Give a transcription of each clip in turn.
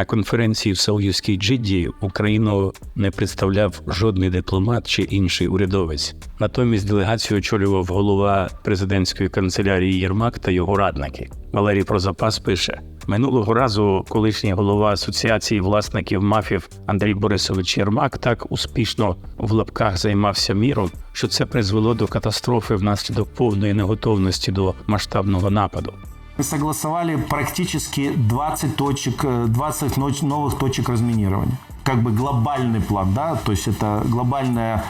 На конференції в Саудівській Джидді Україну не представляв жодний дипломат чи інший урядовець. Натомість делегацію очолював голова президентської канцелярії Єрмак та його радники. Валерій Прозапас пише: минулого разу колишній голова асоціації власників мафів Андрій Борисович Єрмак так успішно в лапках займався міром, що це призвело до катастрофи внаслідок повної неготовності до масштабного нападу Мы согласовали практически 20 точек, э, 20 ноч- новых точек разминирования. Как бы глобальный план, да, то есть это глобальное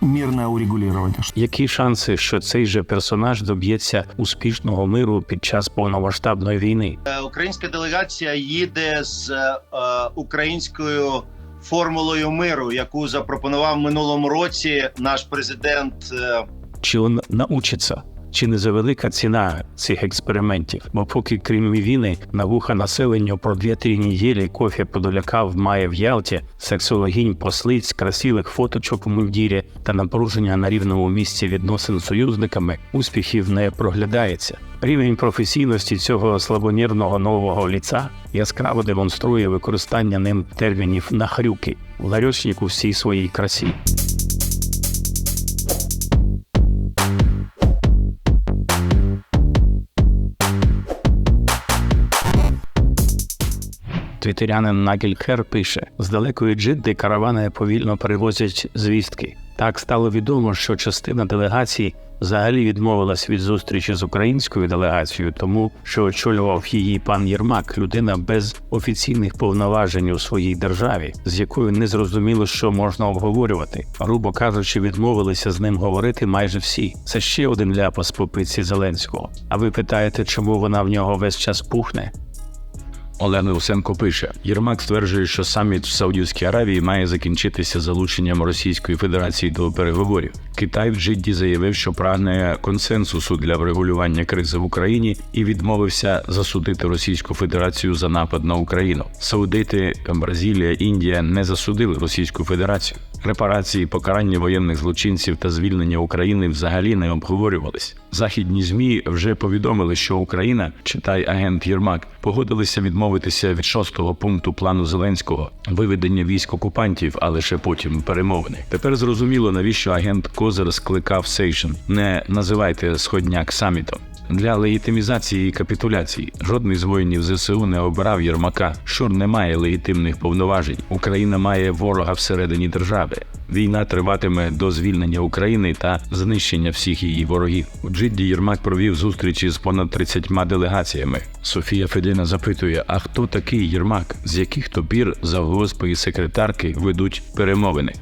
мирное урегулирование. Які шанси, що цей же персонаж доб'ється успішного миру під час повномасштабної війни? Е, Українська делегація їде з е, українською формулою миру, яку запропонував в минулому році наш президент. е, Чи він научиться? Чи не завелика ціна цих експериментів? Бо поки крім війни на вуха населенню про 2-3 неділі кофе подолякав має в Ялті, сексологінь послиць, красивих фоточок у мундірі та напруження на рівному місці відносин з союзниками, успіхів не проглядається. Рівень професійності цього слабонірного нового ліца яскраво демонструє використання ним термінів нахрюки в ларьочнику всій своїй красі. Твітерянин Нагель Хер пише: з далекої джидди каравани повільно перевозять звістки. Так стало відомо, що частина делегації взагалі відмовилась від зустрічі з українською делегацією, тому що очолював її пан Єрмак, людина без офіційних повноважень у своїй державі, з якою не зрозуміло, що можна обговорювати. Грубо кажучи, відмовилися з ним говорити майже всі. Це ще один ляпас по Зеленського. А ви питаєте, чому вона в нього весь час пухне? Олена Усенко пише: Єрмак стверджує, що саміт в Саудівській Аравії має закінчитися залученням Російської Федерації до переговорів. Китай в Джидді заявив, що прагне консенсусу для врегулювання кризи в Україні і відмовився засудити Російську Федерацію за напад на Україну. Саудити, Бразилія, Індія не засудили Російську Федерацію. Репарації, покарання воєнних злочинців та звільнення України взагалі не обговорювались. Західні змі вже повідомили, що Україна, читай агент Єрмак, погодилися відмовитися від шостого пункту плану Зеленського виведення військ окупантів, а лише потім перемовини. Тепер зрозуміло, навіщо агент Козир скликав Сейшн. Не називайте сходняк самітом. Для легітимізації капітуляції жодний з воїнів ЗСУ не обирав Єрмака. Шур не має легітимних повноважень. Україна має ворога всередині держави. Війна триватиме до звільнення України та знищення всіх її ворогів. У Джидді Єрмак провів зустрічі з понад 30 делегаціями. Софія Федина запитує: а хто такий Єрмак? З яких то пір завгоспи і секретарки ведуть перемовини?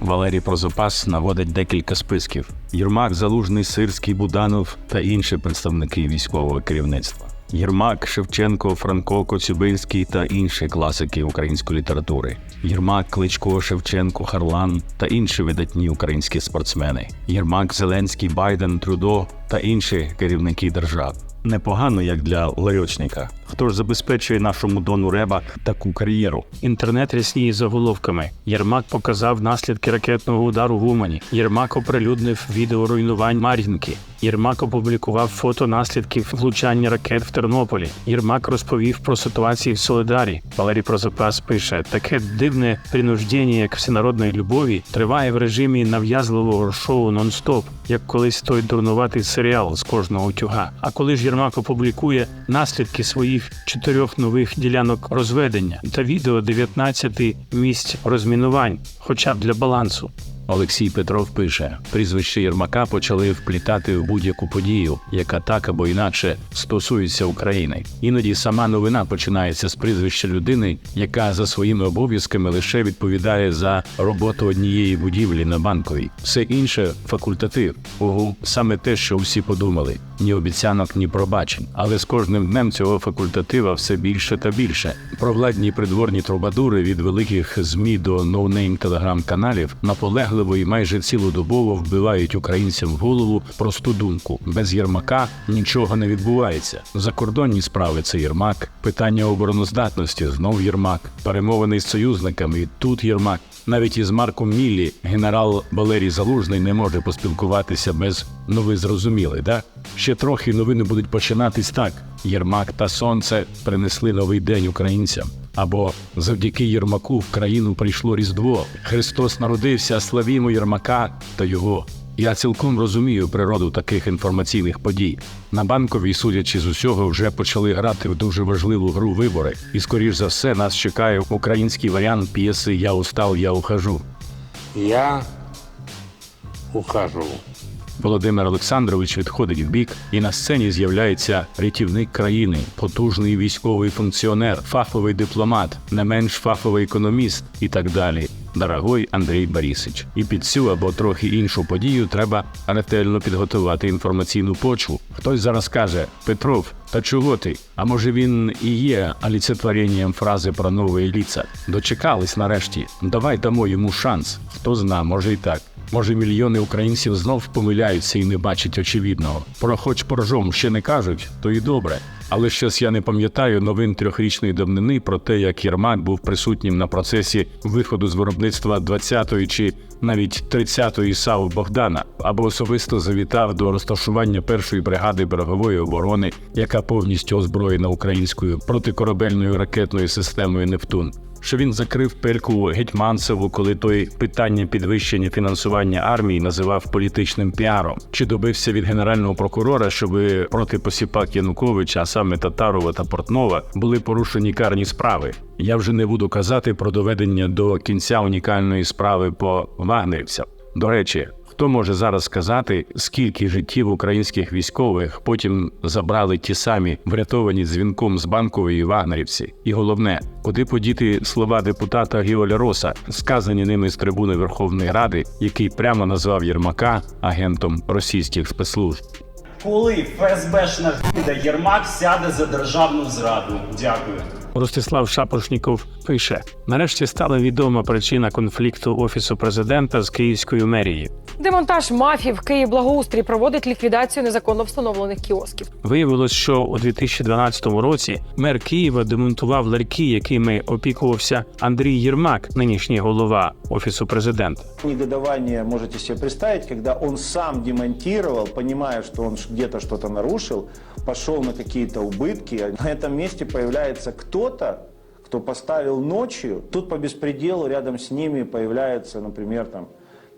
Валерій Прозопас наводить декілька списків: Єрмак, Залужний, Сирський, Буданов та інші представники військового керівництва. Єрмак, Шевченко, Франко, Коцюбинський та інші класики української літератури. Єрмак, Кличко, Шевченко, Харлан та інші видатні українські спортсмени. Єрмак, Зеленський, Байден, Трудо та інші керівники держав. Непогано як для ларьочника. Хто ж забезпечує нашому дону Реба таку кар'єру? Інтернет рясніє заголовками. Єрмак показав наслідки ракетного удару в Умані. Єрмак оприлюднив відео руйнувань Мар'їнки. Єрмак опублікував фото наслідків влучання ракет в Тернополі. Єрмак розповів про ситуацію в Солидарі. Валерій Прозапас пише: таке дивне принуждення, як всенародної любові, триває в режимі нав'язливого шоу нон-стоп, як колись той дурнуватий серіал з кожного утюга. А коли ж Єрмак опублікує наслідки своїх чотирьох нових ділянок розведення та відео 19 місць розмінувань, хоча б для балансу. Олексій Петров пише: прізвище Єрмака почали вплітати в будь-яку подію, яка так або інакше стосується України. Іноді сама новина починається з прізвища людини, яка за своїми обов'язками лише відповідає за роботу однієї будівлі на банковій. Все інше факультатив. Ого, саме те, що всі подумали. Ні обіцянок, ні пробачень. Але з кожним днем цього факультатива все більше та більше. Провладні придворні трубадури від великих змі до ноунейм телеграм-каналів наполегливо і майже цілодобово вбивають українцям в голову просту думку: без Єрмака нічого не відбувається. Закордонні справи це Єрмак, питання обороноздатності знов Єрмак, перемовини з союзниками. Тут Єрмак. Навіть із Марком Міллі генерал Валерій Залужний не може поспілкуватися без ну ви зрозуміли, да? Ще трохи новини будуть починатись так. Єрмак та сонце принесли новий день українцям. Або завдяки Єрмаку в країну прийшло Різдво. Христос народився, славімо Єрмака та його. Я цілком розумію природу таких інформаційних подій. На банковій, судячи з усього, вже почали грати в дуже важливу гру вибори, і скоріш за все нас чекає український варіант п'єси Я устав, я ухожу. Я ухожу. Володимир Олександрович відходить в бік, і на сцені з'являється рятівник країни, потужний військовий функціонер, фаховий дипломат, не менш фаховий економіст і так далі. Дорогой Андрій Борисич. І під цю або трохи іншу подію треба ретельно підготувати інформаційну почву. Хтось зараз каже: Петров, та чого ти? А може він і є олицетворенням фрази про нове ліца? Дочекались нарешті. Давай дамо йому шанс. Хто зна, може і так. Може, мільйони українців знов помиляються і не бачать очевидного. Про хоч порожом ще не кажуть, то і добре. Але щось я не пам'ятаю новин трьохрічної давнини про те, як Єрмак був присутнім на процесі виходу з виробництва 20-ї чи навіть 30-ї САУ Богдана, або особисто завітав до розташування першої бригади берегової оборони, яка повністю озброєна українською протикорабельною ракетною системою Нептун що він закрив пельку Гетьманцеву, коли той питання підвищення фінансування армії називав політичним піаром, чи добився від генерального прокурора, щоб проти посіпак Януковича, а саме Татарова та Портнова, були порушені карні справи. Я вже не буду казати про доведення до кінця унікальної справи по вагнерівцям. До речі, Хто може зараз сказати, скільки життів українських військових потім забрали ті самі врятовані дзвінком з банкової вагнерівці? І головне, куди подіти слова депутата Гіоля Роса, сказані ними з трибуни Верховної Ради, який прямо назвав Єрмака агентом російських спецслужб? Коли ФСБшна гнида Єрмак сяде за державну зраду? Дякую. Ростислав Шапошніков пише: нарешті стала відома причина конфлікту офісу президента з київською мерією. Демонтаж мафії в Київ благоустрій проводить ліквідацію незаконно встановлених кіосків. Виявилось, що у 2012 році мер Києва демонтував ларьки, якими опікувався Андрій Єрмак, нинішній голова офісу президента. Негодование можете себе представить, когда он сам демонтировал, понимая, что он ш- где-то что-то на какие-то убытки. А На этом месте появляется кто-то, кто поставил ночью. Тут по беспределу рядом с ними появляется, например, там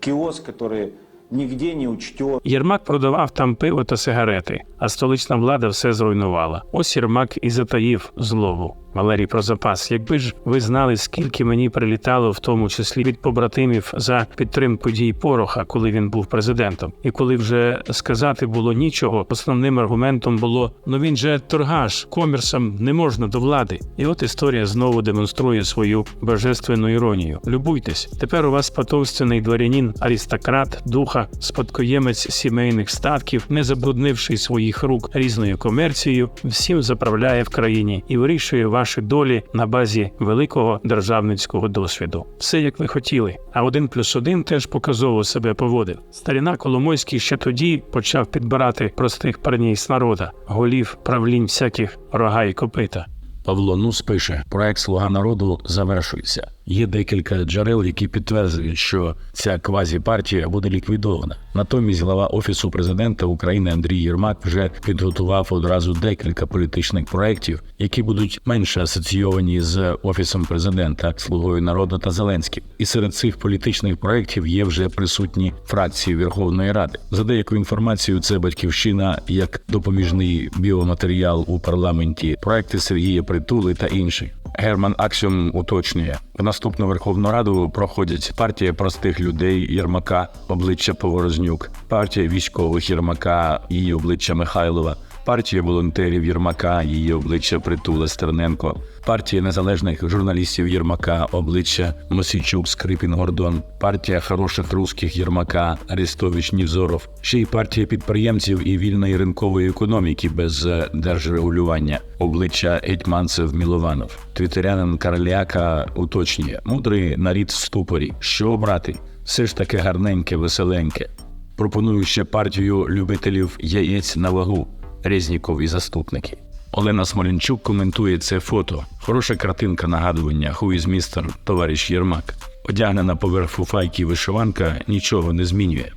киоск, який нігде не учтен. Єрмак продавав там пиво та сигарети, а столична влада все зруйнувала. Ось Єрмак і затаїв злову. Валерій про запас. Якби ж ви знали, скільки мені прилітало, в тому числі від побратимів за підтримку дій Пороха, коли він був президентом, і коли вже сказати було нічого, основним аргументом було: ну він же торгаш, комірсам не можна до влади. І от історія знову демонструє свою божественну іронію. Любуйтесь, тепер у вас потовстений дворянін, аристократ, духа, спадкоємець сімейних статків, не забруднивши своїх рук різною комерцією, всім заправляє в країні і вирішує ваші долі на базі великого державницького досвіду. Все як ви хотіли. А один плюс один теж показово себе поводив. Старіна Коломойський ще тоді почав підбирати простих парній з народа, голів правлінь всяких рога і копита. Павло Нус пише: проект Слуга народу завершується. Є декілька джерел, які підтверджують, що ця квазіпартія буде ліквідована. Натомість глава офісу президента України Андрій Єрмак вже підготував одразу декілька політичних проєктів, які будуть менше асоційовані з офісом президента, слугою народу та Зеленським. І серед цих політичних проєктів є вже присутні фракції Верховної Ради. За деяку інформацію, це батьківщина як допоміжний біоматеріал у парламенті, проекти Сергія Притули та інші. Герман Аксьом уточнює. В наступну Верховну Раду проходять партія простих людей Єрмака, обличчя Поворознюк, партія військових Єрмака, її обличчя Михайлова, партія волонтерів Єрмака, її обличчя Притула Стерненко, партія незалежних журналістів Єрмака, обличчя Мосійчук, Скрипін, Гордон, партія хороших русських Єрмака, Арестович, Нівзоров, ще й партія підприємців і вільної ринкової економіки без е, держрегулювання, обличчя Гетьманцев Мілованов. Твітерянин Карляка уточнює мудрий нарід в ступорі. Що обрати? Все ж таки гарненьке, веселеньке. Пропоную ще партію любителів яєць на вагу, Резніков і заступники. Олена Смолінчук коментує це фото. Хороша картинка нагадування «Who is Mr. товариш Єрмак. Одягнена поверх фуфайки вишиванка нічого не змінює.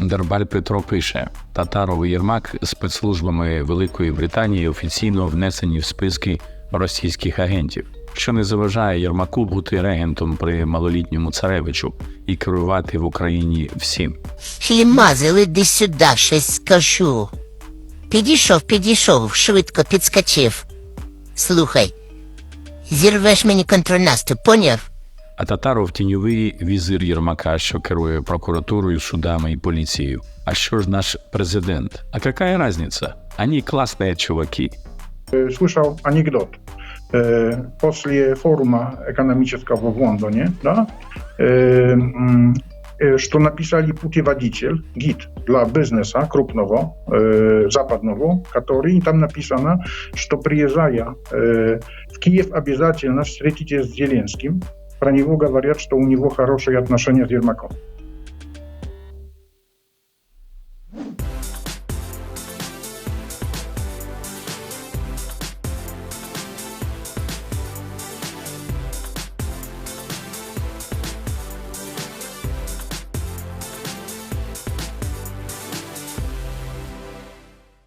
Дербаль Петро пише: Татаров і Єрмак спецслужбами Великої Британії офіційно внесені в списки російських агентів. що не заважає Єрмаку бути регентом при малолітньому царевичу і керувати в Україні всім. Філімазил, іди сюди, щось скажу. Підійшов, підійшов, швидко підскочив. Слухай, зірвеш мені контрнаступ, поняв? А Татаров тіньовий візир Єрмака, що керує прокуратурою, судами і поліцією. А що ж наш президент? А какая разница? Они классные чуваки. Słyszał anegdot. E, После форума экономического в Лондоне, да, э, м, э, что написали путеводитель, гид для бизнеса крупного, э, западного, который там написано, что приезжая э, в Киев обязательно встретитесь с Зеленским. Про него говорят, что у него хорошие отношения с Ермаком.